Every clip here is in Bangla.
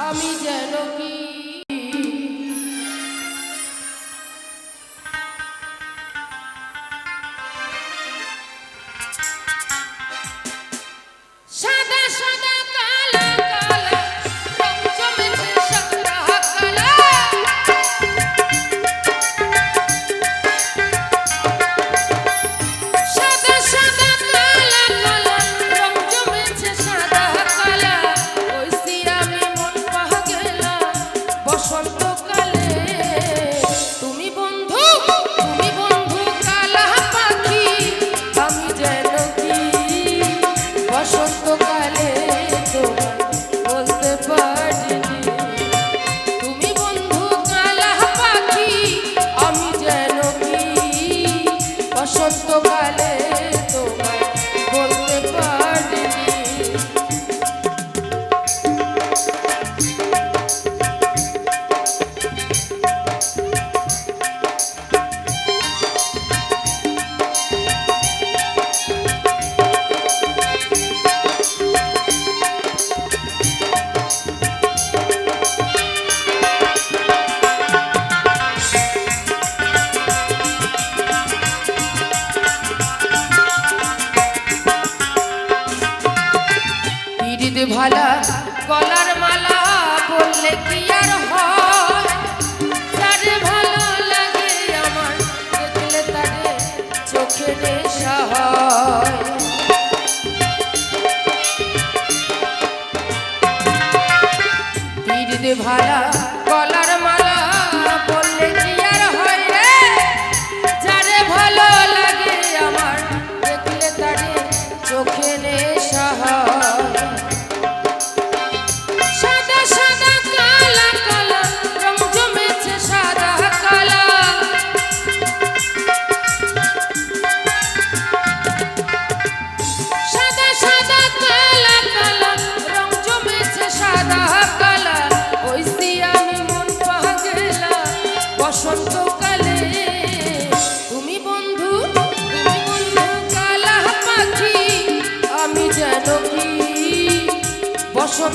আমি যেন কি ভালা গলার মালা বললে কি আর হয়? যারে ভালো লাগে আমার, দেখলে তারে চোখে নেশা হয়। ভালা গলার মালা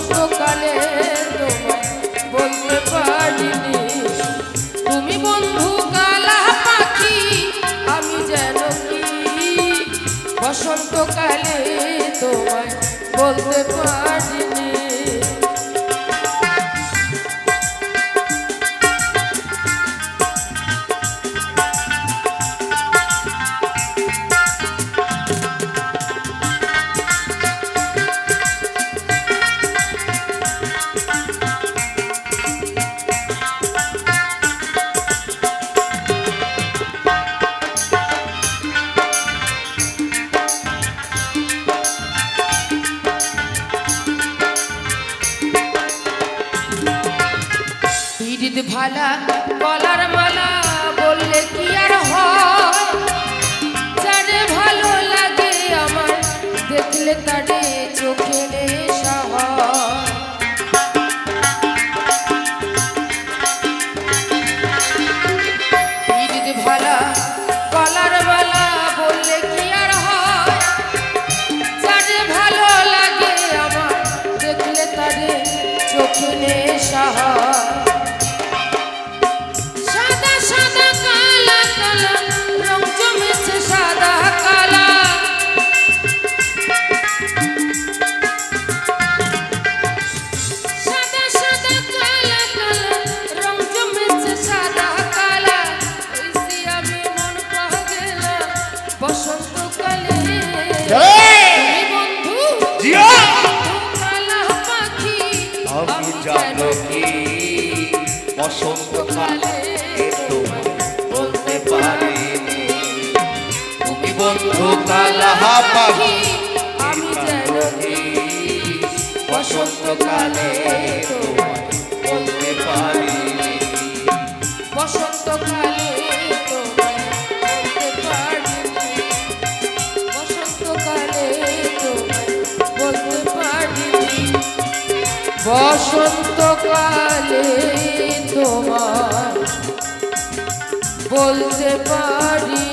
বসন্তকালে তোমায় বলতে পারিনি। তুমি বন্ধু কালা পাখি, আমি যেন কি? বসন্তকালে তোমায় বলতে পারিনি। পিড়িত ভালা, গলার মালা বললে কি আর হয়? ভালো লাগে আমার, দেখলে তারে চোখে ভালা, গলার মালা বললে ভালো লাগে আমার, দেখলে জানো কি? বসন্তকালে তোমায় বলতে পারিনি। তুমি বন্ধু কালা পাখি আমি যেন কি? বসন্তকালে বলতে পারিনি। বসন্তকালে বসন্তকালে তোমার বলতে পারিনি